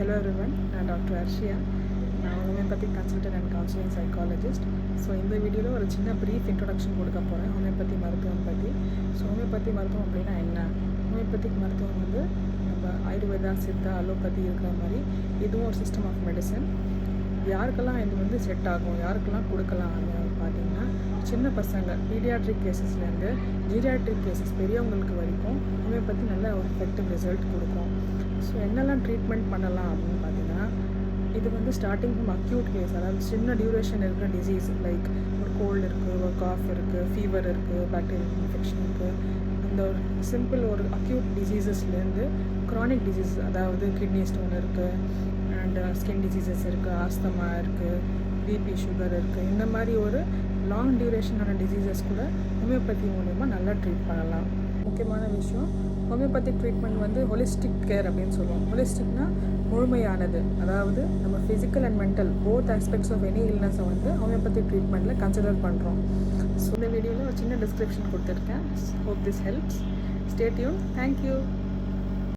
Hello ரிவன் நான் doctor Arshiya நான் homeopathic consultant and counselling psychologist so இந்த வீடியோவில் ஒரு சின்ன ப்ரீஃப் இன்ட்ரொடக்ஷன் கொடுக்க போகிறேன் ஹோமியோபதி மருத்துவம் பற்றி ஸோ ஹோமியோபதி மருத்துவம் அப்படின்னா என்ன? ஹோமியோபதிக் மருத்துவம் வந்து நம்ம ஆயுர்வேதா சித்தா அலோபதி இருக்கிற மாதிரி இதுவும் ஒரு சிஸ்டம் ஆஃப் மெடிசன் யாருக்கெல்லாம் இது வந்து செட் ஆகும்? யாருக்கெல்லாம் கொடுக்கலாம்? அந்த சின்ன பசங்க பீடியாட்ரிக் கேசஸ்லேருந்து ஜீரியாட்ரிக் கேசஸ் பெரியவங்களுக்கு வரைக்கும் ஹோமியோபதி நல்ல ஒரு எஃபெக்டிவ் ரிசல்ட் கொடுக்கும். ஸோ என்னெல்லாம் ட்ரீட்மெண்ட் பண்ணலாம் அப்படின்னு பார்த்தீங்கன்னா இது வந்து ஸ்டார்டிங் ஃப்ரம் அக்யூட் கேஸ் அதாவது சின்ன டியூரேஷன் இருக்கிற டிசீஸ் லைக் ஒரு கோல்டு இருக்குது ஒரு காஃப் இருக்குது ஃபீவர் இருக்குது பேக்டீரியல் இன்ஃபெக்ஷன் இருக்குது இந்த ஒரு சிம்பிள் ஒரு அக்யூட் டிசீசஸ்லேருந்து க்ரானிக் டிசீஸ் அதாவது கிட்னி ஸ்டோன் இருக்குது அண்ட் ஸ்கின் uh, டிசீசஸ் இருக்குது ஆஸ்தமா இருக்குது பிபி சுகர் இருக்குது இந்த மாதிரி ஒரு லாங் டியூரேஷனான டிசீசஸ் கூட ஹோமியோபதி மூலயமா நல்லா ட்ரீட் பண்ணலாம். முக்கியமான விஷயம் ஹோமியோபதி ட்ரீட்மெண்ட் வந்து ஹொலிஸ்டிக் கேர் அப்படின்னு சொல்லுவோம் ஹொலிஸ்டிக்னா முழுமையானது. அதாவது நம்ம physical and mental both aspects of any இல்னஸை வந்து ஹோமியோபதி ட்ரீட்மெண்ட்டில் கன்சிடர் பண்ணுறோம் ஸோ இந்த வீடியோவில் ஒரு சின்ன டிஸ்கிரிப்ஷன் கொடுத்துருக்கேன். Hope this helps stay tuned thank you